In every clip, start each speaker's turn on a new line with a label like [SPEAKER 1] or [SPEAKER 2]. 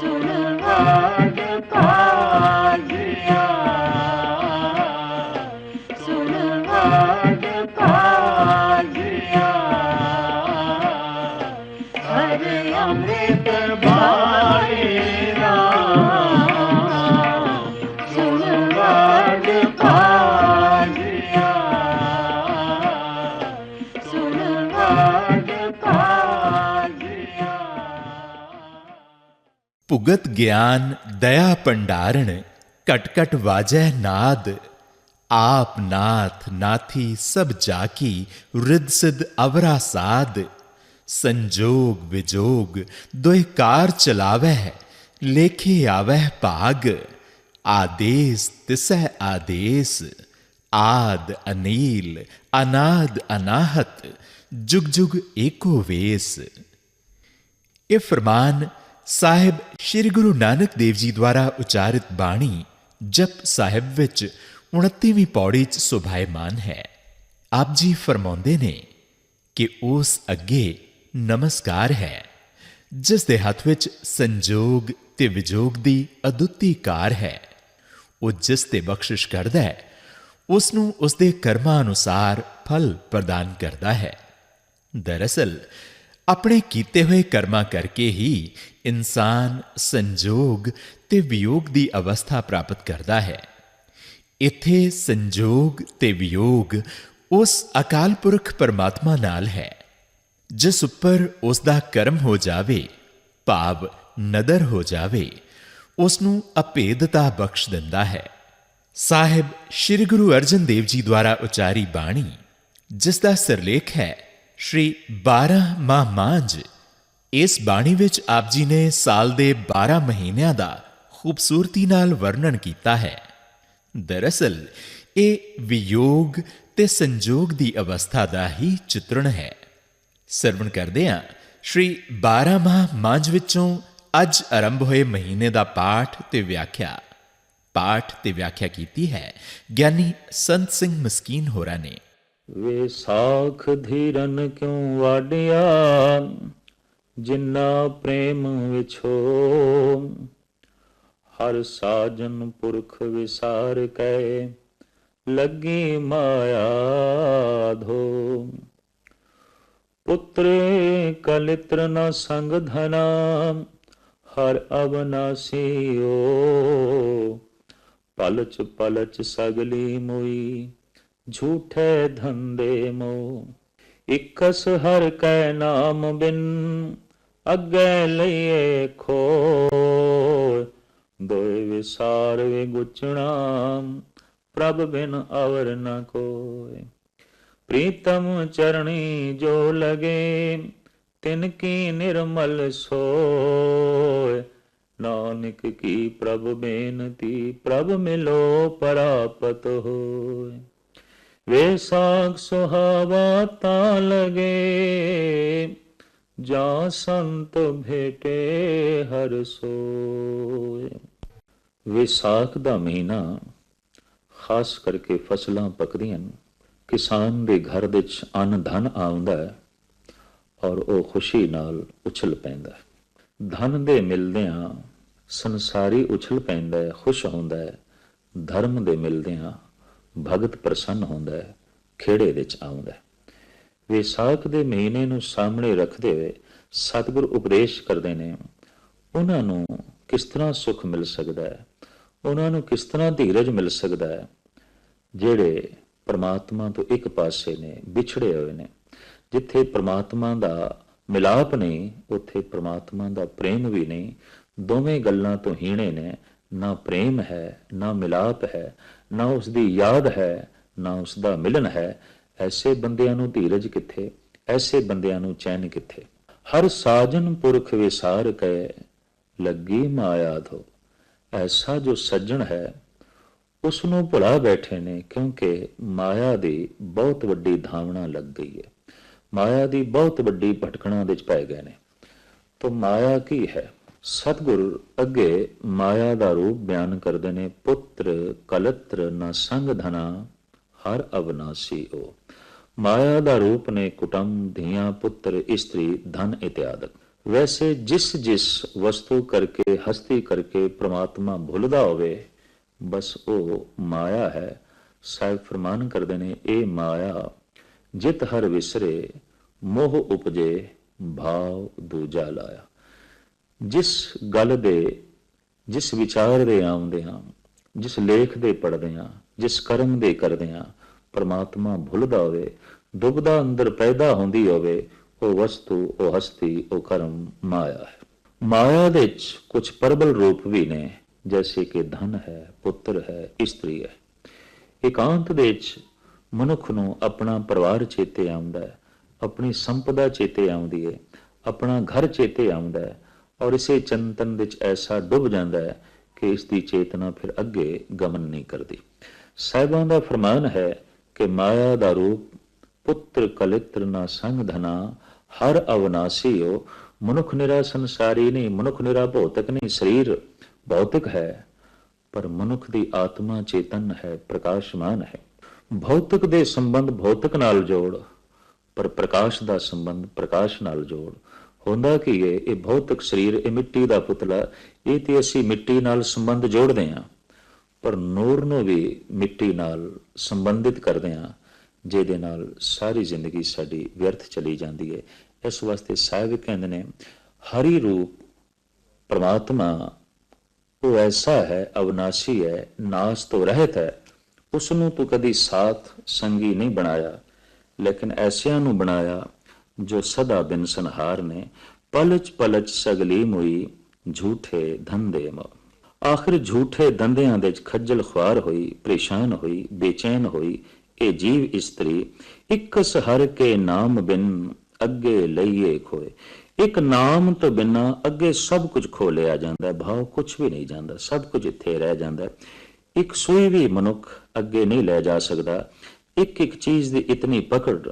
[SPEAKER 1] ਸੁਣ
[SPEAKER 2] ਭੁਗਤ ਗਿਆਨ ਦਇਆ ਭੰਡਾਰਣ ਕਟ ਕਟ ਵਾਜੈ ਨਾਦ ਆਪ ਨਾਥ ਨਾਥੀ ਸਭ ਜਾਕੀ ਰਿਦ ਸਿਧ ਅਵਰਾ ਸਾਧ ਸੰਜੋਗ ਵਿਜੋਗ ਦੋਇ ਕਾਰ ਚਲਾਵੈ ਲੇਖੇ ਆਵੈ ਭਾਗ ਆਦੇਸ ਤਿਸੈ ਆਦੇਸ ਆਦ ਅਨੀਲ ਅਨਾਦ ਅਨਾਹਤ ਜੁਗ ਜੁਗ ਏਕੋ ਵੇਸ ਇਹ ਫਰਮਾਨ ਸਾਹਿਬ ਸ੍ਰੀ ਗੁਰੂ ਨਾਨਕ ਦੇਵ ਜੀ ਦੁਆਰਾ ਉਚਾਰਿਤ ਬਾਣੀ ਜਪ ਸਾਹਿਬ ਵਿੱਚ 29ਵੀਂ ਪੌੜੀ 'ਚ ਸੁਭਾਇਮਾਨ ਹੈ। ਆਪ ਜੀ ਫਰਮਾਉਂਦੇ ਨੇ ਕਿ ਉਸ ਅੱਗੇ ਨਮਸਕਾਰ ਹੈ, ਜਿਸ ਦੇ ਹੱਥ ਵਿੱਚ ਸੰਜੋਗ ਤੇ ਵਿਜੋਗ ਦੀ ਅਦੁੱਤੀ ਕਾਰ ਹੈ। ਉਹ ਜਿਸ ਤੇ ਬਖਸ਼ਿਸ਼ ਕਰਦਾ ਹੈ, ਉਸ ਨੂੰ ਉਸ ਦੇ ਕਰਮਾਂ ਅਨੁਸਾਰ ਫਲ ਪ੍ਰਦਾਨ ਕਰਦਾ ਹੈ। ਦਰਅਸਲ, ਆਪਣੇ ਕੀਤੇ ਹੋਏ ਕਰਮਾਂ ਕਰਕੇ ਹੀ ਇਨਸਾਨ ਸੰਜੋਗ ਤੇ ਵਿਯੋਗ ਦੀ ਅਵਸਥਾ ਪ੍ਰਾਪਤ ਕਰਦਾ ਹੈ। ਇੱਥੇ ਸੰਜੋਗ ਤੇ ਵਿਯੋਗ ਉਸ ਅਕਾਲ ਪੁਰਖ ਪਰਮਾਤਮਾ ਨਾਲ ਹੈ, ਜਿਸ ਉੱਪਰ ਉਸ ਦਾ ਕਰਮ ਹੋ ਜਾਵੇ, ਭਾਵ ਨਦਰ ਹੋ ਜਾਵੇ ਉਸ ਨੂੰ ਅਭੇਦਤਾ ਬਖਸ਼ ਦਿੰਦਾ ਹੈ। ਸਾਹਿਬ ਸ੍ਰੀ ਗੁਰੂ ਅਰਜਨ ਦੇਵ ਜੀ ਦੁਆਰਾ ਉਚਾਰੀ ਬਾਣੀ ਜਿਸ ਦਾ ਸਿਰਲੇਖ ਹੈ, ਸ਼੍ਰੀ 12 ਮਾਹ ਮਾਂਝ। ਇਸ ਬਾਣੀ ਵਿੱਚ ਆਪ ਜੀ ਨੇ ਸਾਲ ਦੇ 12 ਮਹੀਨਿਆਂ ਦਾ ਖੂਬਸੂਰਤੀ ਨਾਲ ਵਰਣਨ ਕੀਤਾ ਹੈ। ਦਰਅਸਲ, ਇਹ ਵਿਯੋਗ ਤੇ ਸੰਜੋਗ ਦੀ ਅਵਸਥਾ ਦਾ ਹੀ ਚਿੱਤਰਣ ਹੈ। ਸਰਵਣ ਕਰਦੇ ਹਾਂ, ਸ਼੍ਰੀ 12 ਮਾਹ ਮਾਂਝ ਵਿੱਚੋਂ ਅੱਜ ਆਰੰਭ ਹੋਏ ਮਹੀਨੇ ਦਾ ਪਾਠ ਤੇ ਵਿਆਖਿਆ। ਪਾਠ ਤੇ ਵਿਆਖਿਆ ਕੀਤੀ ਹੈ ਗਿਆਨੀ ਸੰਤ ਸਿੰਘ ਮਸਕੀਨ ਹੋਰਾਂ ਨੇ।
[SPEAKER 3] ਵਿਸਾਖ ਧੀਰਨ ਕਿਉ ਵਾਡਿਆ ਜਿਨਾ ਪ੍ਰੇਮ ਵਿਛੋ, ਹਰ ਸਾਜਨ ਪੁਰਖ ਵਿਸਾਰ ਕੈ, ਲੱਗੀ ਮਾਇਆ ਧੋ। ਪੁੱਤਰ, ਕਲਿਤਰ ਨ ਸੰਗ ਧਨਾ, ਹਰ ਅਬਨਾਸੀਓ ਪਲਚ ਪਲਚ ਸਗਲੀ ਮੋਈ, ਝੂਠੇ ਧੰਦੇ ਮੋ। ਇਕਸ ਹਰ ਕੈ ਨਾਮ ਬਿਨ ਅੱਗੇ ਲਈਏ ਖੋ ਦੋਇ ਵਿਸਾਰ ਵੇ ਗੁਚਣਾ ਪ੍ਰਭ ਬਿਨ ਅਵਰ ਨ ਕੋਇ ਪ੍ਰੀਤਮ ਚਰਣੀ ਜੋ ਲਗੇ, ਤਿਨ ਕੀ ਨਿਰਮਲ ਸੋਇ ਨਾਨਕ ਕੀ ਪ੍ਰਭ ਬੇਨਤੀ, ਪ੍ਰਭ ਮਿਲੋ ਪਰਾਪਤ ਹੋਏ। ਵੇ ਸਾਖ ਸੁਹਾਵਾ ਤਾ ਲਗੇ ਜਾ ਸੰਤ ਭੇਟੇ ਹਰ ਸੋਇ ਵਿਸਾਖ ਦਾ ਮਹੀਨਾ ਖਾਸ ਕਰਕੇ ਫਸਲਾਂ ਪੱਕਦੀਆਂ ਨੇ। ਕਿਸਾਨ ਦੇ ਘਰ ਵਿੱਚ ਅੰਨ ਧਨ ਆਉਂਦਾ ਹੈ ਔਰ ਉਹ ਖੁਸ਼ੀ ਨਾਲ ਉਛਲ ਪੈਂਦਾ ਹੈ। ਧਨ ਦੇ ਮਿਲਦਿਆਂ ਸੰਸਾਰੀ ਉਛਲ ਪੈਂਦਾ ਹੈ, ਖੁਸ਼ ਹੁੰਦਾ ਹੈ। ਧਰਮ ਦੇ ਮਿਲਦਿਆਂ ਭਗਤ ਪ੍ਰਸੰਨ ਹੁੰਦਾ ਹੈ, ਖੇੜੇ ਵਿੱਚ ਆਉਂਦਾ ਹੈ। ਵਿਸਾਖ ਦੇ ਮਹੀਨੇ ਨੂੰ ਸਾਹਮਣੇ ਰੱਖਦੇ ਹੋਏ ਸਤਿਗੁਰ ਉਪਦੇਸ਼ ਕਰਦੇ ਨੇ ਉਹਨਾਂ ਨੂੰ ਕਿਸ ਤਰ੍ਹਾਂ ਸੁੱਖ ਮਿਲ ਸਕਦਾ ਹੈ ਉਹਨਾਂ ਨੂੰ ਕਿਸ ਤਰ੍ਹਾਂ ਧੀਰਜ ਮਿਲ ਸਕਦਾ ਹੈ ਜਿਹੜੇ ਪਰਮਾਤਮਾ ਤੋਂ ਇੱਕ ਪਾਸੇ ਨੇ ਵਿਛੜੇ ਹੋਏ ਨੇ ਜਿੱਥੇ ਪਰਮਾਤਮਾ ਦਾ ਮਿਲਾਪ ਨਹੀਂ ਉੱਥੇ ਪਰਮਾਤਮਾ ਦਾ ਪ੍ਰੇਮ ਵੀ ਨਹੀਂ ਦੋਵੇਂ ਗੱਲਾਂ ਤੋਂ ਹੀਣੇ ਨੇ ਨਾ ਪ੍ਰੇਮ ਹੈ ਨਾ ਮਿਲਾਪ ਹੈ ਨਾ ਉਸ ਦੀ ਯਾਦ ਹੈ ਨਾ ਉਸ ਦਾ ਮਿਲਨ ਹੈ ਐਸੇ ਬੰਦਿਆਂ ਨੂੰ ਧੀਰਜ ਕਿੱਥੇ? ਐਸੇ ਬੰਦਿਆਂ ਨੂੰ ਚੈਨ ਕਿੱਥੇ? ਹਰ ਸਾਜਨ ਪੁਰਖ ਵਿਸਾਰ ਕੈ ਲੱਗੀ ਮਾਇਆ ਧੋ। ਐਸਾ ਜੋ ਸੱਜਣ ਹੈ ਉਸ ਨੂੰ ਭੁਲਾ ਬੈਠੇ ਨੇ, ਕਿਉਂਕਿ ਮਾਇਆ ਦੀ ਬਹੁਤ ਵੱਡੀ ਧਾਵਣਾ ਲੱਗ ਗਈ ਹੈ। ਮਾਇਆ ਦੀ ਬਹੁਤ ਵੱਡੀ ਭਟਕਣਾ ਵਿੱਚ ਪੈ ਗਏ ਨੇ। ਤਾਂ ਮਾਇਆ ਕੀ ਹੈ? ਸਤਿਗੁਰ ਅੱਗੇ ਮਾਇਆ ਦਾ ਰੂਪ ਬਿਆਨ ਕਰਦੇ ਨੇ, ਪੁੱਤਰ ਕਲਤਰ ਨਾ ਸੰਗ ਧਨਾ, ਹਰ ਅਵਨਾਸੀ ਹੋ ਮਾਇਆ ਦਾ ਰੂਪ ਨੇ ਕੁਟੰਬ ਧੀਆਂ ਪੁੱਤਰ ਇਸਤਰੀ ਧਨ ਇਤਿਆਦਿਕ ਵੈਸੇ ਜਿਸ ਜਿਸ ਵਸਤੂ ਕਰਕੇ, ਹਸਤੀ ਕਰਕੇ ਪ੍ਰਮਾਤਮਾ ਭੁੱਲਦਾ ਹੋਵੇ, ਬਸ ਉਹ ਮਾਇਆ ਹੈ। ਸਾਹਿਬ ਫਰਮਾਨ ਕਰਦੇ ਨੇ, ਇਹ ਮਾਇਆ ਜਿਤ ਹਰ ਵਿਸਰੇ, ਮੋਹ ਉਪਜੇ, ਭਾਵ ਦੂਜਾ ਲਾਇਆ। ਜਿਸ ਗੱਲ ਦੇ, ਜਿਸ ਵਿਚਾਰ ਦੇ ਆਉਂਦੇ ਹਾਂ ਜਿਸ ਲੇਖ ਦੇ ਪੜਦੇ ਹਾਂ ਜਿਸ ਕਰਮ ਦੇ ਕਰਦੇ ਹਾਂ ਪਰਮਾਤਮਾ ਭੁੱਲਦਾ ਹੋਵੇ, ਦੁਬਦਾ ਅੰਦਰ ਪੈਦਾ ਹੁੰਦੀ ਹੋਵੇ, ਉਹ ਵਸਤੂ, ਉਹ ਹਸਤੀ, ਉਹ ਕਰਮ ਮਾਇਆ ਹੈ। ਮਾਇਆ ਦੇ ਵਿੱਚ ਕੁਝ ਪਰਬਲ ਰੂਪ ਵੀ ਨੇ, ਜੈਸੇ ਕਿ ਧਨ ਹੈ, ਪੁੱਤਰ ਹੈ, ਇਸਤਰੀ ਹੈ। ਇਕਾਂਤ ਦੇ ਵਿੱਚ ਮਨੁੱਖ ਨੂੰ ਆਪਣਾ ਪਰਿਵਾਰ ਚੇਤੇ ਆਉਂਦਾ ਹੈ, ਆਪਣੀ ਸੰਪਦਾ ਚੇਤੇ ਆਉਂਦੀ ਹੈ, ਆਪਣਾ ਘਰ ਚੇਤੇ ਆਉਂਦਾ ਹੈ ਔਰ ਇਸੇ ਚੰਤਨ ਵਿੱਚ ਐਸਾ ਡੁੱਬ ਜਾਂਦਾ ਹੈ ਕਿ ਇਸ ਦੀ ਚੇਤਨਾ ਫਿਰ ਅੱਗੇ ਗਮਨ ਨਹੀਂ ਕਰਦੀ। ਸਾਹਿਬਾਂ ਦਾ ਫਰਮਾਨ ਹੈ ਕਿ ਮਾਇਆ ਦਾ ਰੂਪ ਪੁੱਤਰ ਕਲਿਤਰ ਨਾ ਸੰਗ ਧਨਾ, ਹਰ ਅਵਨਾਸੀ ਹੋ। ਮਨੁੱਖ ਨਿਰਾ ਸੰਸਾਰੀ ਨਹੀਂ, ਮਨੁੱਖ ਨਿਰਾ ਭੌਤਿਕ ਨਹੀਂ, ਸਰੀਰ ਭੌਤਿਕ ਹੈ। ਪਰ ਮਨੁੱਖ ਦੀ ਆਤਮਾ ਚੇਤਨ ਹੈ, ਪ੍ਰਕਾਸ਼ਮਾਨ ਹੈ। ਭੌਤਿਕ ਦੇ ਸੰਬੰਧ ਭੌਤਿਕ ਨਾਲ ਜੋੜ, ਪਰ ਪ੍ਰਕਾਸ਼ ਦਾ ਸੰਬੰਧ ਪ੍ਰਕਾਸ਼ ਨਾਲ ਜੋੜ। ਹੁੰਦਾ ਕੀ ਹੈ ਇਹ ਭੌਤਿਕ ਸਰੀਰ, ਇਹ ਮਿੱਟੀ ਦਾ ਪੁਤਲਾ, ਇਹ ਤੇ ਅਸੀਂ ਮਿੱਟੀ ਨਾਲ ਸੰਬੰਧ ਜੋੜਦੇ ਹਾਂ। ਪਰ ਨੂਰ ਨੂੰ ਵੀ ਮਿੱਟੀ ਨਾਲ ਸੰਬੰਧਿਤ ਕਰਦੇ ਹਾਂ, ਜਿਹਦੇ ਨਾਲ ਸਾਰੀ ਜ਼ਿੰਦਗੀ ਸਾਡੀ ਵਿਅਰਥ ਚਲੀ ਜਾਂਦੀ ਹੈ। ਇਸ ਵਾਸਤੇ ਸਾਹਿਬ ਕਹਿੰਦੇ ਨੇ, ਹਰੀ ਰੂਪ ਪ੍ਰਮਾਤਮਾ ਉਹ ਐਸਾ ਹੈ, ਅਵਨਾਸ਼ੀ ਹੈ, ਨਾਸ ਤੋਂ ਰਹਿਤ ਹੈ। ਉਸ ਨੂੰ ਤੂੰ ਕਦੀ ਸਾਥ ਸੰਗੀ ਨਹੀਂ ਬਣਾਇਆ, ਲੇਕਿਨ ਐਸਿਆਂ ਨੂੰ ਬਣਾਇਆ, ਜੋ ਸਦਾ ਬਿਨ ਸੰਹਾਰ ਨੇ। ਪਲਚ ਪਲਚ ਸਗਲੀ ਮੁਈ ਝੂਠੇ ਧੰਦੇ ਮ। ਆਖਿਰ ਝੂਠੇ ਦੰਦਿਆਂ ਦੇ ਖੱਜਲ ਖੁਆਰ ਹੋਈ, ਪਰੇਸ਼ਾਨ ਹੋਈ, ਬੇਚੈਨ ਹੋਈ, ਇਹ ਜੀਵ ਇਸਤਰੀ ਇੱਕ ਸਹਰ ਕੇ ਨਾਮ ਬਿਨ ਅੱਗੇ ਲਈਏ ਖੋਏ। ਇੱਕ ਨਾਮ ਤੋਂ ਬਿਨਾ ਅੱਗੇ ਸਭ ਕੁਝ ਖੋ ਲਿਆ ਜਾਂਦਾ, ਭਾਵ ਕੁਝ ਵੀ ਨਹੀਂ ਜਾਂਦਾ, ਸਭ ਕੁਝ ਇੱਥੇ ਰਹਿ ਜਾਂਦਾ। ਇੱਕ ਸੂਈ ਵੀ ਮਨੁੱਖ ਅੱਗੇ ਨਹੀਂ ਲੈ ਜਾ ਸਕਦਾ। ਇੱਕ ਇੱਕ ਚੀਜ਼ ਦੀ ਇਤਨੀ ਪਕੜ,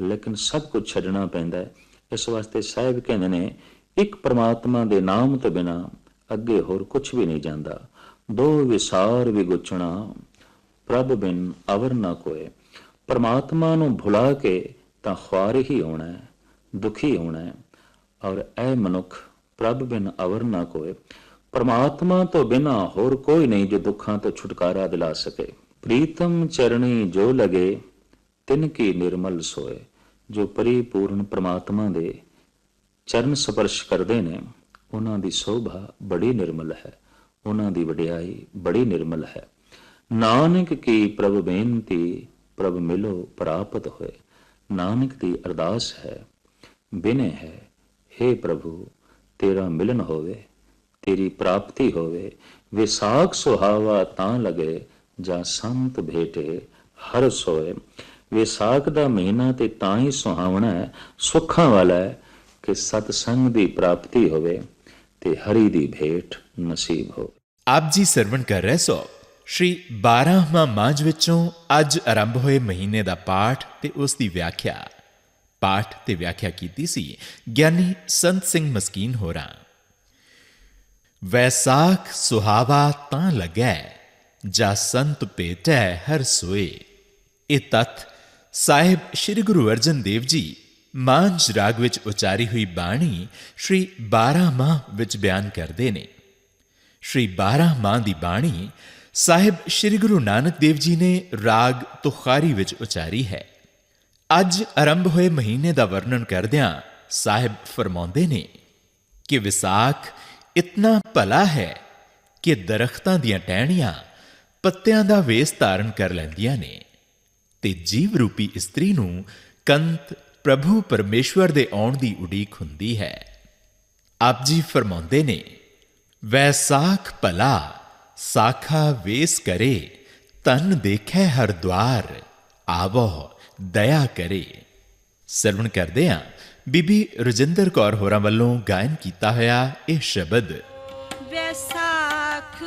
[SPEAKER 3] ਲੇਕਿਨ ਸਭ ਕੁਝ ਛੱਡਣਾ ਪੈਂਦਾ। ਇਸ ਵਾਸਤੇ ਸਾਹਿਬ ਕਹਿੰਦੇ ਨੇ, ਇੱਕ ਪਰਮਾਤਮਾ ਦੇ ਨਾਮ ਤੋਂ ਬਿਨਾ ਅੱਗੇ ਹੋਰ ਕੁਝ ਵੀ ਨਹੀਂ ਜਾਂਦਾ। ਦੋ ਵਿਸਾਰ ਵਿਗੁਚਣਾ, ਪ੍ਰਭ ਬਿਨ ਅਵਰ ਨਾ ਕੋਏ। ਪਰਮਾਤਮਾ ਨੂੰ ਭੁਲਾ ਕੇ ਤਾਂ ਖੁਆਰ ਹੀ ਹੋਣਾ ਹੈ, ਦੁਖੀ ਹੋਣਾ ਹੈ। ਔਰ ਐ ਮਨੁੱਖ ਪ੍ਰਭ ਬਿਨ ਅਵਰ ਨਾ ਕੋਏ। ਪਰਮਾਤਮਾ ਤੋਂ ਬਿਨਾ ਹੋਰ ਕੋਈ ਨਹੀਂ ਜੋ ਦੁੱਖਾਂ ਤੋਂ ਛੁਟਕਾਰਾ ਦਿਲਾ ਸਕੇ। ਪ੍ਰੀਤਮ ਚਰਣੀ ਜੋ ਲਗੇ, ਤਿਨ ਕੀ ਨਿਰਮਲ ਸੋਏ। ਜੋ ਪਰਿਪੂਰਨ ਪ੍ਰਮਾਤਮਾ ਦੇ ਚਰਨ ਸਪਰਸ਼ ਕਰਦੇ ਨੇ। ਉਹਨਾਂ ਦੀ ਸੋਭਾ ਬੜੀ ਨਿਰਮਲ ਹੈ, ਉਹਨਾਂ ਦੀ ਵਡਿਆਈ ਬੜੀ ਨਿਰਮਲ ਹੈ। ਨਾਨਕ ਕੀ ਪ੍ਰਭ ਬੇਨਤੀ, ਪ੍ਰਭ ਮਿਲੋ ਪ੍ਰਾਪਤ ਹੋਏ। ਨਾਨਕ ਦੀ ਅਰਦਾਸ ਹੈ, ਬਿਨੇ ਹੈ हे ਪ੍ਰਭੂ, ਤੇਰਾ ਮਿਲਨ ਹੋਵੇ, ਤੇਰੀ ਪ੍ਰਾਪਤੀ ਹੋਵੇ। ਵਿਸਾਖ ਸੁਹਾਵਾ ਤਾਂ ਲਗੇ, ਜਾਂ ਸੰਤ ਭੇਟੇ ਹਰ ਸੋਏ। ਵਿਸਾਖ ਦਾ ਮਹੀਨਾ ਤੇ ਤਾਂ ਹੀ ਸੁਹਾਵਣਾ ਹੈ, ਸੁੱਖਾਂ ਵਾਲਾ ਹੈ ਕਿ ਸਤ ਸੰਗ ਦੀ ਪ੍ਰਾਪਤੀ ਹੋਵੇ। ਤੇ ਹਰੀ ਦੀ ਭੇਟ ਨਸੀਬ ਹੋਵੇ
[SPEAKER 2] ਆਪ ਜੀ ਸਰਵਣ ਕਰ ਰਹੇ ਸੋ, ਸ਼੍ਰੀ 12ਵਾਂ ਮਾਝ ਵਿੱਚੋਂ ਅੱਜ ਆਰੰਭ ਹੋਏ ਮਹੀਨੇ ਦਾ ਪਾਠ ਤੇ ਉਸ ਦੀ ਵਿਆਖਿਆ। ਪਾਠ ਤੇ ਵਿਆਖਿਆ ਕੀਤੀ ਸੀ ਗਿਆਨੀ ਸੰਤ ਸਿੰਘ ਮਸਕੀਨ ਹੋਰਾਂ। ਵੈਸਾਖ ਸੁਹਾਵਾ ਤਾਂ ਲੱਗੈ, ਜਾ ਸੰਤ ਭੇਟੈ ਹਰ ਸੋਏ। ਇਹ ਤਤ ਸਾਹਿਬ ਸ੍ਰੀ ਗੁਰੂ ਅਰਜਨ ਦੇਵ ਜੀ ਮਾਂਝ ਰਾਗ ਵਿੱਚ ਉਚਾਰੀ ਹੋਈ ਬਾਣੀ ਸ਼੍ਰੀ 12 ਮਾਹ ਵਿੱਚ ਬਿਆਨ ਕਰਦੇ ਨੇ। ਸ਼੍ਰੀ 12 ਮਾਹ ਦੀ ਬਾਣੀ ਸਾਹਿਬ ਸ੍ਰੀ ਗੁਰੂ ਨਾਨਕ ਦੇਵ ਜੀ ਨੇ ਰਾਗ ਤੁਖਾਰੀ ਵਿੱਚ ਉਚਾਰੀ ਹੈ। ਅੱਜ ਆਰੰਭ ਹੋਏ ਮਹੀਨੇ ਦਾ ਵਰਣਨ ਕਰਦਿਆਂ ਸਾਹਿਬ ਫਰਮਾਉਂਦੇ ਨੇ ਕਿ ਵਿਸਾਖ ਇਤਨਾ ਭਲਾ ਹੈ ਕਿ ਦਰਖਤਾਂ ਦੀਆਂ ਟਹਿਣੀਆਂ ਪੱਤਿਆਂ ਦਾ ਵੇਸ ਧਾਰਨ ਕਰ ਲੈਂਦੀਆਂ ਨੇ ਤੇ ਜੀਵ ਰੂਪੀ ਇਸਤਰੀ ਨੂੰ ਕੰਤ ਪ੍ਰਭੂ ਪਰਮੇਸ਼ਵਰ ਦੇ ਆਉਣ ਦੀ ਉਡੀਕ ਹੁੰਦੀ ਹੈ। ਆਪ ਜੀ ਫਰਮਾਉਂਦੇ ਨੇ ਵੈਸਾਖ ਭਲਾ, ਸਾਖਾ ਵੇਸ ਕਰੇ ਤਨ ਦੇਖੈ ਹਰ ਦਵਾਰ, ਆਵੋ ਦਇਆ ਕਰੇ। ਸਰਵਣ ਕਰਦੇ ਆ ਬੀਬੀ ਰਜਿੰਦਰ ਕੌਰ ਹੋਰਾਂ ਵੱਲੋਂ ਗਾਇਨ ਕੀਤਾ ਹੋਇਆ ਇਹ ਸ਼ਬਦ।
[SPEAKER 4] ਵੈਸਾਖ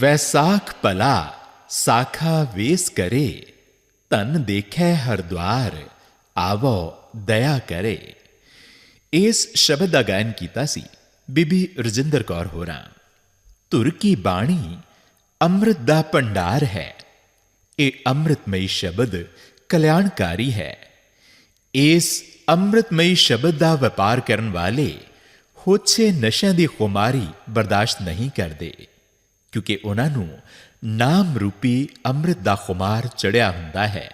[SPEAKER 4] ਵੈਸਾਖ
[SPEAKER 2] ਭਲਾ ਸਾਖਾ ਵੇਸ ਕਰੇ ਤਨ ਦੇਖੈ ਹਰਦੁਆਰ ਆਵੋ ਦਇਆ ਕਰੇ ਇਸ ਸ਼ਬਦ ਦਾ ਗਾਇਨ ਕੀਤਾ ਸੀ ਬੀਬੀ ਰਜਿੰਦਰ ਕੌਰ ਹੋਰਾਂ ਧੁਰ ਕੀ ਬਾਣੀ ਅੰਮ੍ਰਿਤ ਦਾ ਭੰਡਾਰ ਹੈ ਇਹ ਅੰਮ੍ਰਿਤਮਈ ਸ਼ਬਦ ਕਲਿਆਣਕਾਰੀ ਹੈ ਇਸ ਅੰਮ੍ਰਿਤਮਈ ਸ਼ਬਦ ਦਾ ਵਪਾਰ ਕਰਨ ਵਾਲੇ ਹੋਛੇ ਨਸ਼ਿਆਂ ਦੀ ਖੁਮਾਰੀ ਬਰਦਾਸ਼ਤ ਨਹੀਂ ਕਰਦੇ ਕਿਉਂਕਿ ਉਹਨਾਂ ਨੂੰ ਨਾਮ ਰੂਪੀ ਅੰਮ੍ਰਿਤ ਦਾ ਖੁਮਾਰ ਚੜਿਆ ਹੁੰਦਾ ਹੈ।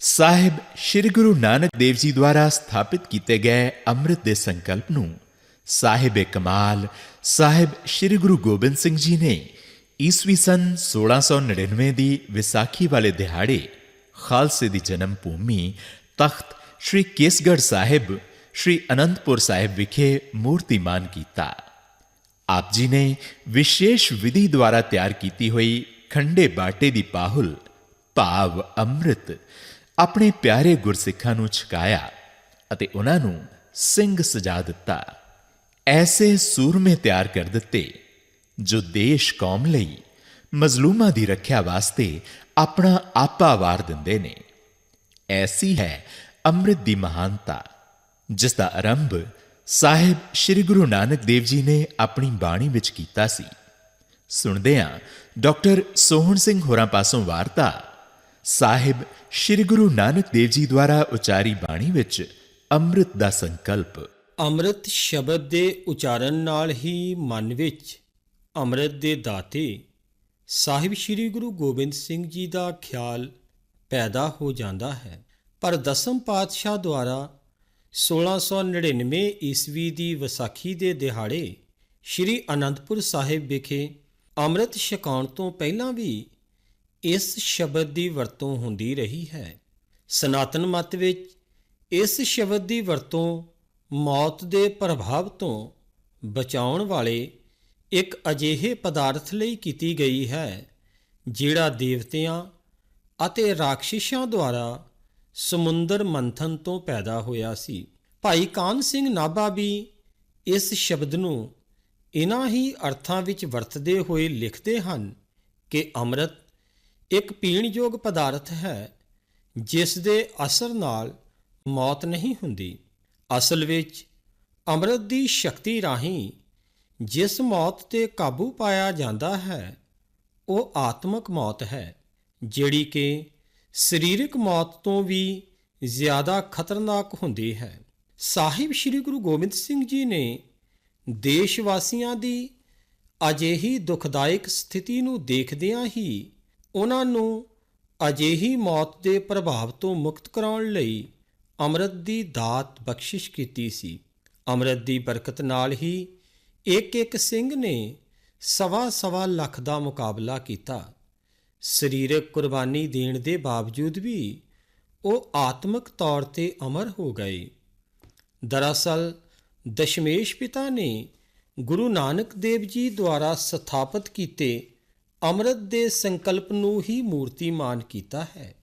[SPEAKER 2] ਸਾਹਿਬ ਸ੍ਰੀ ਗੁਰੂ ਨਾਨਕ ਦੇਵ ਜੀ ਦੁਆਰਾ ਸਥਾਪਿਤ ਕੀਤੇ ਗਏ ਅੰਮ੍ਰਿਤ ਦੇ ਸੰਕਲਪ ਨੂੰ ਸਾਹਿਬ ਕਮਾਲ, ਸਾਹਿਬ ਸ੍ਰੀ ਗੁਰੂ ਗੋਬਿੰਦ ਸਿੰਘ ਜੀ ਨੇ ਈਸਵੀ ਸਨ 1699 ਦੀ ਵਿਸਾਖੀ ਵਾਲੇ ਦਿਹਾੜੇ, ਖਾਲਸੇ ਦੀ ਜਨਮ ਭੂਮੀ, ਤਖਤ ਸ੍ਰੀ ਕੇਸਗੜ੍ਹ ਸਾਹਿਬ, ਸ੍ਰੀ ਅਨੰਦਪੁਰ ਸਾਹਿਬ ਵਿਖੇ ਮੂਰਤੀਮਾਨ ਕੀਤਾ। ਆਪ ਜੀ ਨੇ ਵਿਸ਼ੇਸ਼ ਵਿਧੀ ਦੁਆਰਾ ਤਿਆਰ ਕੀਤੀ ਹੋਈ ਖੰਡੇ ਬਾਟੇ ਦੀ ਪਾਹੁਲ ਭਾਵ ਅੰਮ੍ਰਿਤ, ਆਪਣੇ ਪਿਆਰੇ ਗੁਰਸਿੱਖਾਂ ਨੂੰ ਛਕਾਇਆ ਅਤੇ ਉਹਨਾਂ ਨੂੰ ਸਿੰਘ ਸਜਾ ਦਿੱਤਾ। ਐਸੇ ਸੂਰਮੇ ਤਿਆਰ ਕਰ ਦਿੱਤੇ, ਜੋ ਦੇਸ਼ ਕੌਮ ਲਈ ਮਜ਼ਲੂਮਾਂ ਦੀ ਰੱਖਿਆ ਵਾਸਤੇ ਆਪਣਾ ਆਪਾ ਵਾਰ ਦਿੰਦੇ ਨੇ। ਐਸੀ ਹੈ ਅੰਮ੍ਰਿਤ ਦੀ ਮਹਾਨਤਾ ਜਿਸ ਦਾ ਆਰੰਭ ਸਾਹਿਬ ਸ੍ਰੀ ਗੁਰੂ ਨਾਨਕ ਦੇਵ ਜੀ ਨੇ ਆਪਣੀ ਬਾਣੀ ਵਿੱਚ ਕੀਤਾ ਸੀ। ਸੁਣਦੇ ਹਾਂ, ਡਾਕਟਰ ਸੋਹਣ ਸਿੰਘ ਹੋਰਾਂ ਪਾਸੋਂ ਵਾਰਤਾ। ਸਾਹਿਬ ਸ੍ਰੀ ਗੁਰੂ ਨਾਨਕ ਦੇਵ ਜੀ ਦੁਆਰਾ ਉਚਾਰੀ ਬਾਣੀ ਵਿੱਚ ਅੰਮ੍ਰਿਤ ਦਾ ਸੰਕਲਪ।
[SPEAKER 5] ਅੰਮ੍ਰਿਤ ਸ਼ਬਦ ਦੇ ਉਚਾਰਨ ਨਾਲ ਹੀ ਮਨ ਵਿੱਚ ਅੰਮ੍ਰਿਤ ਦੇ ਦਾਤੇ ਸਾਹਿਬ ਸ੍ਰੀ ਗੁਰੂ ਗੋਬਿੰਦ ਸਿੰਘ ਜੀ ਦਾ ਖਿਆਲ ਪੈਦਾ ਹੋ ਜਾਂਦਾ ਹੈ। ਪਰ ਦਸਮ ਪਾਤਸ਼ਾਹ ਦੁਆਰਾ 1699 ਈਸਵੀ ਦੀ ਵਿਸਾਖੀ ਦੇ ਦਿਹਾੜੇ ਸ੍ਰੀ ਅਨੰਦਪੁਰ ਸਾਹਿਬ ਵਿਖੇ ਅੰਮ੍ਰਿਤ ਛਕਾਉਣ ਤੋਂ ਪਹਿਲਾਂ ਵੀ ਇਸ ਸ਼ਬਦ ਦੀ ਵਰਤੋਂ ਹੁੰਦੀ ਰਹੀ ਹੈ। ਸਨਾਤਨ ਮਤ ਵਿੱਚ ਇਸ ਸ਼ਬਦ ਦੀ ਵਰਤੋਂ ਮੌਤ ਦੇ ਪ੍ਰਭਾਵ ਤੋਂ ਬਚਾਉਣ ਵਾਲੇ ਇੱਕ ਅਜਿਹੇ ਪਦਾਰਥ ਲਈ ਕੀਤੀ ਗਈ ਹੈ, ਜਿਹੜਾ ਦੇਵਤਿਆਂ ਅਤੇ ਰਾਖਸ਼ੀਸ਼ਾਂ ਦੁਆਰਾ ਸਮੁੰਦਰ ਮੰਥਨ ਤੋਂ ਪੈਦਾ ਹੋਇਆ ਸੀ। ਭਾਈ ਕਾਨ ਸਿੰਘ ਨਾਭਾ ਵੀ ਇਸ ਸ਼ਬਦ ਨੂੰ ਇਨ੍ਹਾਂ ਹੀ ਅਰਥਾਂ ਵਿੱਚ ਵਰਤਦੇ ਹੋਏ ਲਿਖਦੇ ਹਨ ਕਿ ਅੰਮ੍ਰਿਤ ਇੱਕ ਪੀਣਯੋਗ ਪਦਾਰਥ ਹੈ ਜਿਸ ਦੇ ਅਸਰ ਨਾਲ ਮੌਤ ਨਹੀਂ ਹੁੰਦੀ। ਅਸਲ ਵਿੱਚ ਅੰਮ੍ਰਿਤ ਦੀ ਸ਼ਕਤੀ ਰਾਹੀਂ ਜਿਸ ਮੌਤ ਤੇ ਕਾਬੂ ਪਾਇਆ ਜਾਂਦਾ ਹੈ, ਉਹ ਆਤਮਕ ਮੌਤ ਹੈ, ਜਿਹੜੀ ਕਿ ਸਰੀਰਕ ਮੌਤ ਤੋਂ ਵੀ ਜ਼ਿਆਦਾ ਖਤਰਨਾਕ ਹੁੰਦੀ ਹੈ। ਸਾਹਿਬ ਸ੍ਰੀ ਗੁਰੂ ਗੋਬਿੰਦ ਸਿੰਘ ਜੀ ਨੇ ਦੇਸ਼ ਵਾਸੀਆਂ ਦੀ ਅਜਿਹੀ ਦੁਖਦਾਇਕ ਸਥਿਤੀ ਨੂੰ ਦੇਖਦਿਆਂ ਹੀ ਉਹਨਾਂ ਨੂੰ ਅਜਿਹੀ ਮੌਤ ਦੇ ਪ੍ਰਭਾਵ ਤੋਂ ਮੁਕਤ ਕਰਾਉਣ ਲਈ ਅੰਮ੍ਰਿਤ ਦੀ ਦਾਤ ਬਖਸ਼ਿਸ਼ ਕੀਤੀ ਸੀ। ਅੰਮ੍ਰਿਤ ਦੀ ਬਰਕਤ ਨਾਲ ਹੀ ਇੱਕ ਇੱਕ ਸਿੰਘ ਨੇ ਸਵਾ ਸਵਾ ਲੱਖ ਦਾ ਮੁਕਾਬਲਾ ਕੀਤਾ। ਸਰੀਰਕ ਕੁਰਬਾਨੀ ਦੇਣ ਦੇ ਬਾਵਜੂਦ ਵੀ ਉਹ ਆਤਮਿਕ ਤੌਰ ਤੇ ਅਮਰ ਹੋ ਗਏ। ਦਰਅਸਲ, ਦਸ਼ਮੇਸ਼ ਪਿਤਾ ਨੇ ਗੁਰੂ ਨਾਨਕ ਦੇਵ ਜੀ ਦੁਆਰਾ ਸਥਾਪਿਤ ਕੀਤੇ ਅੰਮ੍ਰਿਤ ਦੇ ਸੰਕਲਪ ਨੂੰ ਹੀ ਮੂਰਤੀਮਾਨ ਕੀਤਾ ਹੈ।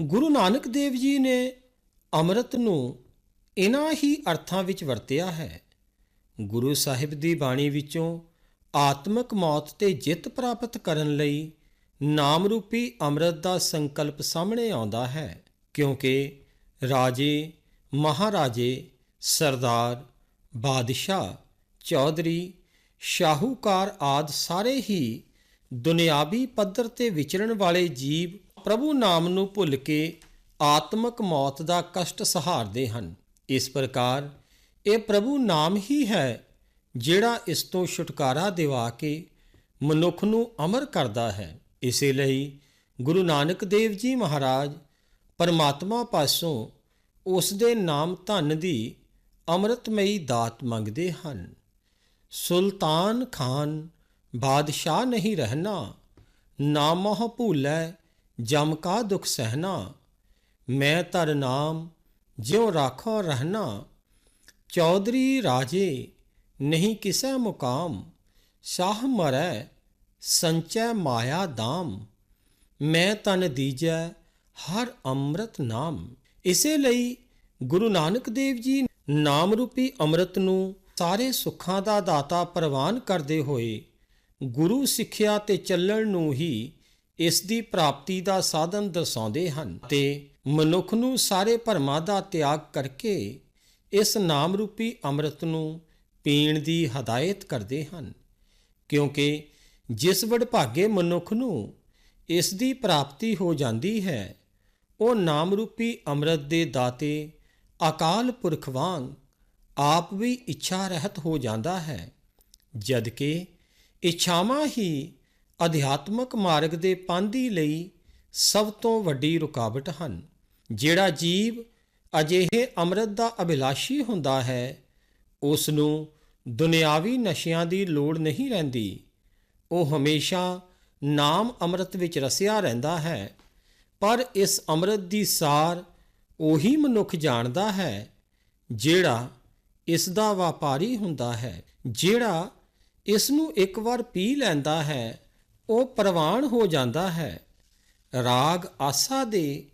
[SPEAKER 5] ਗੁਰੂ ਨਾਨਕ ਦੇਵ ਜੀ ਨੇ ਅੰਮ੍ਰਿਤ ਨੂੰ ਇਨ੍ਹਾਂ ਹੀ ਅਰਥਾਂ ਵਿੱਚ ਵਰਤਿਆ ਹੈ। ਗੁਰੂ ਸਾਹਿਬ ਦੀ ਬਾਣੀ ਵਿੱਚੋਂ ਆਤਮਿਕ ਮੌਤ ਤੇ ਜਿੱਤ ਪ੍ਰਾਪਤ ਕਰਨ ਲਈ ਨਾਮ ਰੂਪੀ ਅੰਮ੍ਰਿਤ ਦਾ ਸੰਕਲਪ ਸਾਹਮਣੇ ਆਉਂਦਾ ਹੈ, ਕਿਉਂਕਿ ਰਾਜੇ, ਮਹਾਰਾਜੇ, ਸਰਦਾਰ, ਬਾਦਸ਼ਾਹ, ਚੌਧਰੀ, ਸ਼ਾਹੂਕਾਰ ਆਦ ਸਾਰੇ ਹੀ ਦੁਨਿਆਵੀ ਪੱਧਰ ਤੇ ਵਿਚਰਨ ਵਾਲੇ ਜੀਵ ਪ੍ਰਭੂ ਨਾਮ ਨੂੰ ਭੁੱਲ ਕੇ ਆਤਮਕ ਮੌਤ ਦਾ ਕਸ਼ਟ ਸਹਾਰਦੇ ਹਨ। ਇਸ ਪ੍ਰਕਾਰ ਇਹ ਪ੍ਰਭੂ ਨਾਮ ਹੀ ਹੈ ਜਿਹੜਾ ਇਸ ਤੋਂ ਛੁਟਕਾਰਾ ਦਿਵਾ ਕੇ ਮਨੁੱਖ ਨੂੰ ਅਮਰ ਕਰਦਾ ਹੈ। ਇਸੇ ਲਈ ਗੁਰੂ ਨਾਨਕ ਦੇਵ ਜੀ ਮਹਾਰਾਜ ਪਰਮਾਤਮਾ ਪਾਸੋਂ ਉਸ ਦੇ ਨਾਮ ਧਨ ਦੀ ਅੰਮ੍ਰਿਤਮਈ ਦਾਤ ਮੰਗਦੇ ਹਨ। ਸੁਲਤਾਨ ਖਾਨ, ਬਾਦਸ਼ਾਹ ਨਹੀਂ ਰਹਿਣਾ, ਨਾ ਮੋਹ ਭੂਲੈ, ਜਮ ਕਾ ਦੁਖ ਸਹਿਣਾ, ਮੈਂ ਤਰ ਨਾਮ, ਜਿਉ ਰਾਖੋ ਰਹਿਣਾ, ਚੌਧਰੀ ਰਾਜੇ, ਨਹੀਂ ਕਿਸੈ ਮੁਕਾਮ, ਸ਼ਾਹ ਮਰੈ ਸੰਚੈ ਮਾਇਆ ਦਾਮ, ਮੈਂ ਤਨ ਦੀਜੈ ਹਰ ਅੰਮ੍ਰਿਤ ਨਾਮ। ਇਸੇ ਲਈ ਗੁਰੂ ਨਾਨਕ ਦੇਵ ਜੀ ਨਾਮ ਰੂਪੀ ਅੰਮ੍ਰਿਤ ਨੂੰ ਸਾਰੇ ਸੁੱਖਾਂ ਦਾ ਦਾਤਾ ਪ੍ਰਵਾਨ ਕਰਦੇ ਹੋਏ ਗੁਰੂ ਸਿੱਖਿਆ ਤੇ ਚੱਲਣ ਨੂੰ ਹੀ ਇਸ ਦੀ ਪ੍ਰਾਪਤੀ ਦਾ ਸਾਧਨ ਦਰਸਾਉਂਦੇ ਹਨ ਤੇ ਮਨੁੱਖ ਨੂੰ ਸਾਰੇ ਭਰਮਾਂ ਦਾ ਤਿਆਗ ਕਰਕੇ ਇਸ ਨਾਮ ਰੂਪੀ ਅੰਮ੍ਰਿਤ ਨੂੰ ਪੀਣ ਦੀ ਹਦਾਇਤ ਕਰਦੇ ਹਨ, ਕਿਉਂਕਿ ਜਿਸ ਵਡਭਾਗੇ ਮਨੁੱਖ ਨੂੰ ਇਸ ਦੀ ਪ੍ਰਾਪਤੀ ਹੋ ਜਾਂਦੀ ਹੈ, ਉਹ ਨਾਮ ਰੂਪੀ ਅੰਮ੍ਰਿਤ ਦੇ ਦਾਤੇ, ਅਕਾਲ ਪੁਰਖ ਵਾਂਗ ਆਪ ਵੀ ਇੱਛਾ ਰਹਿਤ ਹੋ ਜਾਂਦਾ ਹੈ ਜਦ ਕਿ ਇੱਛਾਵਾਂ ਹੀ ਅਧਿਆਤਮਕ ਮਾਰਗ ਦੇ ਪਾਂਦੀ ਲਈ ਸਭ ਤੋਂ ਵੱਡੀ ਰੁਕਾਵਟ ਹਨ। ਜਿਹੜਾ ਜੀਵ ਅਜਿਹੇ ਅੰਮ੍ਰਿਤ ਦਾ ਅਭਿਲਾਸ਼ੀ ਹੁੰਦਾ ਹੈ, ਉਸ ਨੂੰ ਦੁਨਿਆਵੀ ਨਸ਼ਿਆਂ ਦੀ ਲੋੜ ਨਹੀਂ ਰਹਿੰਦੀ। ਉਹ ਹਮੇਸ਼ਾ ਨਾਮ ਅੰਮ੍ਰਿਤ ਵਿੱਚ ਰਸਿਆ ਰਹਿੰਦਾ ਹੈ, ਪਰ ਇਸ ਅੰਮ੍ਰਿਤ ਦੀ ਸਾਰ ਉਹੀ ਮਨੁੱਖ ਜਾਣਦਾ ਹੈ, ਜਿਹੜਾ ਇਸ ਦਾ ਵਪਾਰੀ ਹੁੰਦਾ ਹੈ, ਜਿਹੜਾ ਇਸ ਨੂੰ ਇੱਕ ਵਾਰ ਪੀ ਲੈਂਦਾ ਹੈ, ਉਹ ਪ੍ਰਵਾਨ ਹੋ ਜਾਂਦਾ ਹੈ। ਰਾਗ ਆਸਾ ਦੇ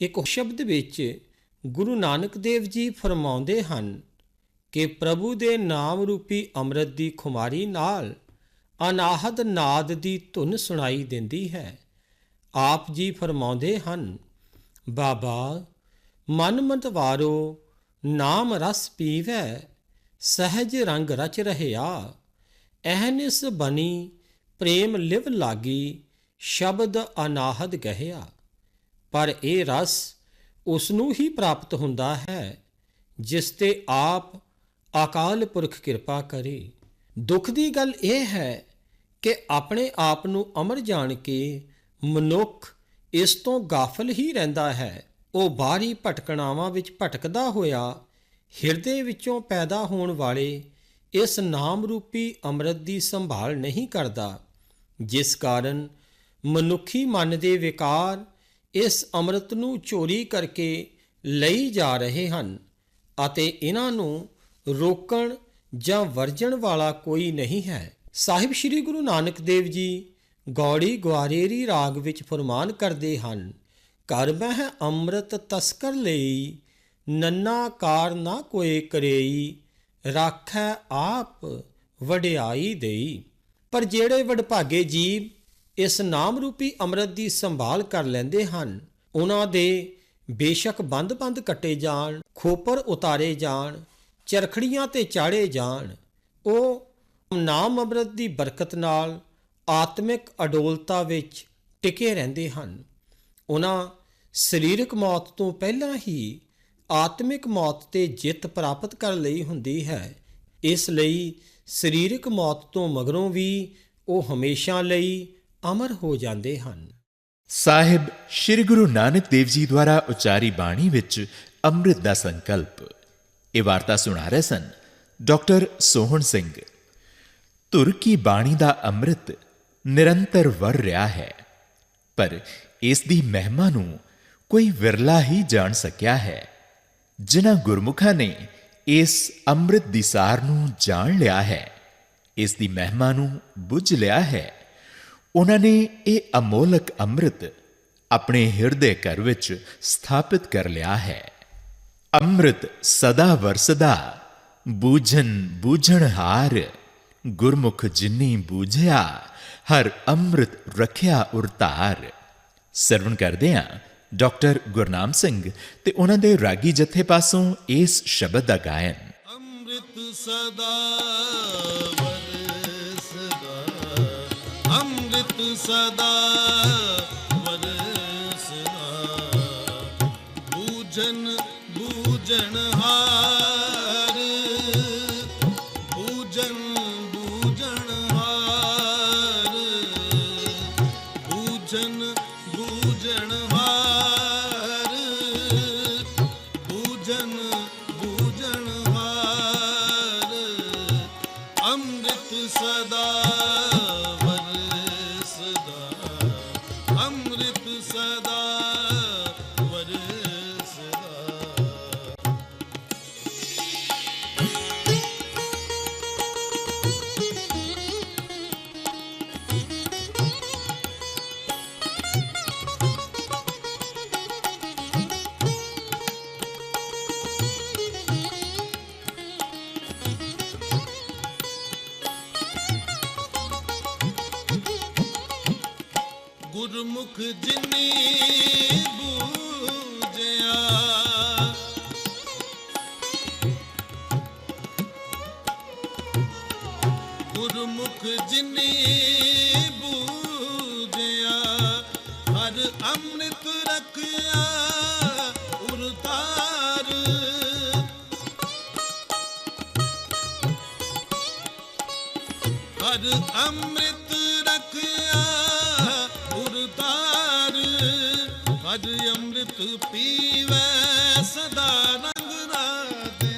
[SPEAKER 5] ਇੱਕ ਸ਼ਬਦ ਵਿੱਚ ਗੁਰੂ ਨਾਨਕ ਦੇਵ ਜੀ ਫਰਮਾਉਂਦੇ ਹਨ ਕਿ ਪ੍ਰਭੂ ਦੇ ਨਾਮ ਰੂਪੀ ਅੰਮ੍ਰਿਤ ਦੀ ਖੁਮਾਰੀ ਨਾਲ ਅਨਾਹਦ ਨਾਦ ਦੀ ਧੁਨ ਸੁਣਾਈ ਦਿੰਦੀ ਹੈ। ਆਪ ਜੀ ਫਰਮਾਉਂਦੇ ਹਨ, ਬਾਬਾ ਮਨ ਮਤਵਾਰੋ ਨਾਮ ਰਸ ਪੀਵੈ, ਸਹਿਜ ਰੰਗ ਰਚ ਰਹਿਆ। ਐਹਨਿਸ ਬਨੀ ਪ੍ਰੇਮ ਲਿਵ ਲਾਗੀ, ਸ਼ਬਦ ਅਨਾਹਦ ਕਹਿਆ ਪਰ ਇਹ ਰਸ ਉਸ ਨੂੰ ਹੀ ਪ੍ਰਾਪਤ ਹੁੰਦਾ ਹੈ, ਜਿਸ ਤੇ ਆਪ ਅਕਾਲ ਪੁਰਖ ਕਿਰਪਾ ਕਰੇ। ਦੁੱਖ ਦੀ ਗੱਲ ਇਹ ਹੈ ਕਿ ਆਪਣੇ ਆਪ ਨੂੰ ਅਮਰ ਜਾਣ ਕੇ ਮਨੁੱਖ ਇਸ ਤੋਂ ਗਾਫਲ ਹੀ ਰਹਿੰਦਾ ਹੈ। ਉਹ ਬਾਹਰੀ ਭਟਕਣਾਵਾਂ ਵਿੱਚ ਭਟਕਦਾ ਹੋਇਆ, ਹਿਰਦੇ ਵਿੱਚੋਂ ਪੈਦਾ ਹੋਣ ਵਾਲੇ ਇਸ ਨਾਮ ਰੂਪੀ ਅੰਮ੍ਰਿਤ ਦੀ ਸੰਭਾਲ ਨਹੀਂ ਕਰਦਾ, ਜਿਸ ਕਾਰਨ ਮਨੁੱਖੀ ਮਨ ਦੇ ਵਿਕਾਰ ਇਸ ਅੰਮ੍ਰਿਤ ਨੂੰ ਚੋਰੀ ਕਰਕੇ ਲਈ ਜਾ ਰਹੇ ਹਨ ਅਤੇ ਇਹਨਾਂ ਨੂੰ ਰੋਕਣ ਜਾਂ ਵਰਜਣ ਵਾਲਾ ਕੋਈ ਨਹੀਂ ਹੈ। ਸਾਹਿਬ ਸ੍ਰੀ ਗੁਰੂ ਨਾਨਕ ਦੇਵ ਜੀ ਗੌੜੀ ਗਵਾਰੇਰੀ ਰਾਗ ਵਿੱਚ ਫਰਮਾਨ ਕਰਦੇ ਹਨ ਕਰ ਮਹਿ ਅੰਮ੍ਰਿਤ ਤਸਕਰ ਲਈ, ਨੰਨਾ ਕਾਰ ਨਾ ਕੋਏ ਕਰੇਈ, ਰਾਖੈ ਆਪ ਵਡਿਆਈ ਦੇਈ। ਪਰ ਜਿਹੜੇ ਵਡਭਾਗੇ ਜੀਵ ਇਸ ਨਾਮ ਰੂਪੀ ਅੰਮ੍ਰਿਤ ਦੀ ਸੰਭਾਲ ਕਰ ਲੈਂਦੇ ਹਨ, ਉਹਨਾਂ ਦੇ ਬੇਸ਼ੱਕ ਬੰਦ-ਬੰਦ ਕੱਟੇ ਜਾਣ, ਖੋਪਰ ਉਤਾਰੇ ਜਾਣ ਚਰਖੜੀਆਂ ਤੇ ਚਾੜੇ ਜਾਣ, ਉਹ ਨਾਮ ਅੰਮ੍ਰਿਤ ਦੀ ਬਰਕਤ ਨਾਲ ਆਤਮਿਕ ਅਡੋਲਤਾ ਵਿੱਚ ਟਿਕੇ ਰਹਿੰਦੇ ਹਨ। ਉਹਨਾਂ ਸਰੀਰਕ ਮੌਤ ਤੋਂ ਪਹਿਲਾਂ ਹੀ ਆਤਮਿਕ ਮੌਤ ਤੇ ਜਿੱਤ ਪ੍ਰਾਪਤ ਕਰ ਲਈ ਹੁੰਦੀ ਹੈ। ਇਸ ਲਈ ਸਰੀਰਕ ਮੌਤ ਤੋਂ ਮਗਰੋਂ ਵੀ ਉਹ ਹਮੇਸ਼ਾ ਲਈ ਅਮਰ ਹੋ ਜਾਂਦੇ ਹਨ।
[SPEAKER 2] ਸਾਹਿਬ, ਸ੍ਰੀ ਗੁਰੂ ਨਾਨਕ ਦੇਵ ਜੀ ਦੁਆਰਾ ਉਚਾਰੀ ਬਾਣੀ ਵਿੱਚ ਅੰਮ੍ਰਿਤ ਦਾ ਸੰਕਲਪ। ਇਹ ਵਾਰਤਾ ਸੁਣਾ ਰਹੇ ਸਨ ਡਾਕਟਰ ਸੋਹਣ ਸਿੰਘ। ਧੁਰ ਕੀ ਬਾਣੀ ਦਾ ਅੰਮ੍ਰਿਤ ਨਿਰੰਤਰ ਵਰ ਰਿਹਾ ਹੈ, ਪਰ ਇਸ ਦੀ ਮਹਿਮਾ ਨੂੰ ਕੋਈ ਵਿਰਲਾ ਹੀ ਜਾਣ ਸਕਿਆ ਹੈ। ਜਿਨ੍ਹਾਂ ਗੁਰਮੁਖਾਂ ਨੇ ਇਸ ਅੰਮ੍ਰਿਤ ਦੀ ਸਾਰ ਨੂੰ ਜਾਣ ਲਿਆ ਹੈ, ਇਸ ਦੀ ਮਹਿਮਾ ਨੂੰ ਬੁੱਝ ਲਿਆ ਹੈ, ਉਹਨਾਂ ਨੇ ਇਹ ਅਮੋਲਕ ਅੰਮ੍ਰਿਤ ਆਪਣੇ ਹਿਰਦੇ ਘਰ ਵਿੱਚ ਸਥਾਪਿਤ ਕਰ ਲਿਆ ਹੈ। ਅੰਮ੍ਰਿਤ ਸਦਾ ਵਰਸਦਾ, ਬੂਝਨ ਬੂਝਣ ਹਾਰ, ਗੁਰਮੁਖ ਜਿਨੀ ਬੂਝਿਆ, ਹਰ ਅੰਮ੍ਰਿਤ ਰਖਿਆ ਉਰਤਾਰ ਸਰਵਣ ਕਰਦੇ ਆ ਡਾਕਟਰ ਗੁਰਨਾਮ ਸਿੰਘ ਤੇ ਉਹਨਾਂ ਦੇ ਰਾਗੀ ਜਥੇ ਪਾਸੋਂ ਇਸ ਸ਼ਬਦ ਦਾ ਗਾਇਨ।
[SPEAKER 1] ਅੰਮ੍ਰਿਤ ਸਦਾ ਵਰਸਦਾ, ਅੰਮ੍ਰਿਤ ਸਦਾ ਵਰਸਦਾ, ਬੂਝਨ ਬੂਝਣ ਹਰ ਅੰਮ੍ਰਿਤ ਪੀਵੈ ਸਦਾ ਰੰਗ ਰਾਦੇ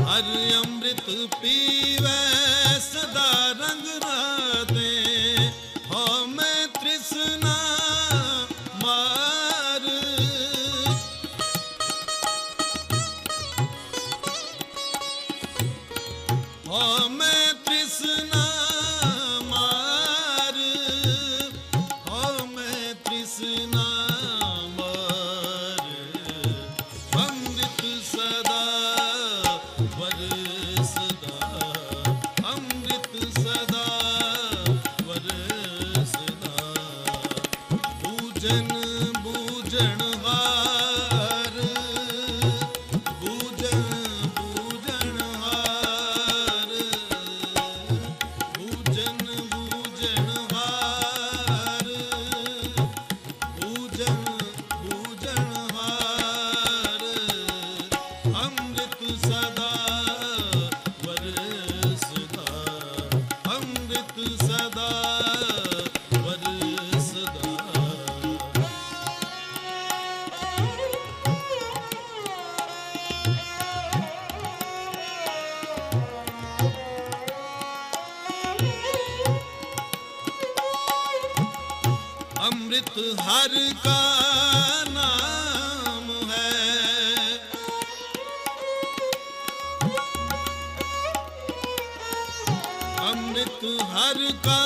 [SPEAKER 1] ਹਰ ਅੰਮ੍ਰਿਤ ਪੀਵੈ ਹਰ ਕਾ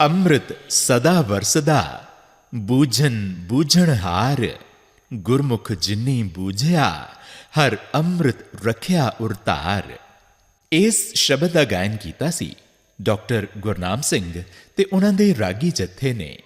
[SPEAKER 1] ਅੰਮ੍ਰਿਤ ਸਦਾ ਵਰਸਦਾ,
[SPEAKER 2] ਬੂਝਨ ਬੂਝਣਹਾਰ ਗੁਰਮੁਖ ਜਿਨੀ ਬੂਝਿਆ, ਹਰ ਅੰਮ੍ਰਿਤ ਰੱਖਿਆ ਉਰਤਾਰ। ਇਸ ਸ਼ਬਦ ਦਾ ਗਾਇਨ ਕੀਤਾ ਸੀ ਡਾਕਟਰ ਗੁਰਨਾਮ ਸਿੰਘ ਤੇ ਉਹਨਾਂ ਦੇ ਰਾਗੀ ਜਥੇ ਨੇ।